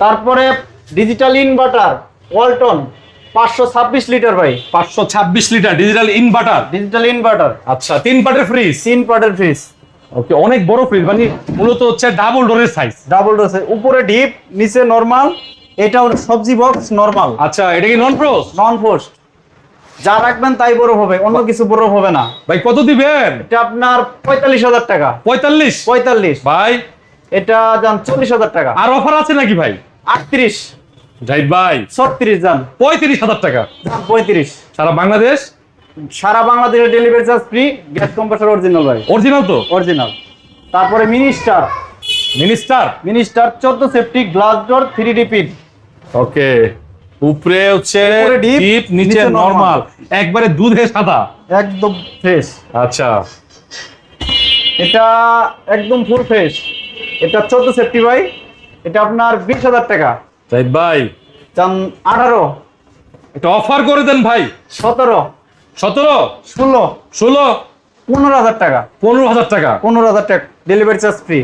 তারপরে digital inverter Walton পাঁচশো ছাব্বিশ লিটার ভাই। পাঁচশো ছাব্বিশ litre digital inverter digital inverter আচ্ছা তিন পার্টের ফ্রিজ তিন পার্টের ফ্রিজ ওকে অনেক বড় ফ্রিজ মানে মূলত হচ্ছে ডাবল ডোরের সাইজ ডাবল ডোসে উপরে ডিপ নিচে নর্মাল এটা সবজি বক্স নর্মাল আচ্ছা এটা কি নন ফ্রোজ নন পোস্ট যা রাখবেন তাই বড় হবে অন্য কিছু বড় হবে না। ভাই কত দিবেন? এটা আপনার পঁয়তাল্লিশ হাজার টাকা। পঁয়তাল্লিশ? পঁয়তাল্লিশ। ভাই এটা যান চল্লিশ হাজার টাকা। আর অফার আছে নাকি ভাই? আটত্রিশ। জাহিদ ভাই। ছত্রিশ যান। পঁয়ত্রিশ হাজার টাকা। পঁয়ত্রিশ। সারা বাংলাদেশ? সারা বাংলাদেশের delivery charge free gas compressor original ভাই। অরিজিনাল তো? অরিজিনাল তারপরে মিনিস্টার মিনিস্টার মিনিস্টার চোদ্দ safety glass door three D pin okay উপরে হচ্ছে ডিপ নিচে নরমাল একবারে দুধে সাদা। একদম ফ্রেশ আচ্ছা। এটা একদম ফুল ফ্রেশ এটা চোদ্দ সেফটি ভাই। এটা আপনার বিশ হাজার টাকা। জাহিদ ভাই। চান আঠারো। একটা অফার করে দেন ভাই। সতেরো। সতেরো? ষোলো। ষোলো? পনেরো হাজার টাকা। পনেরো হাজার টাকা। পনেরো হাজার টাকা। Delivery charge free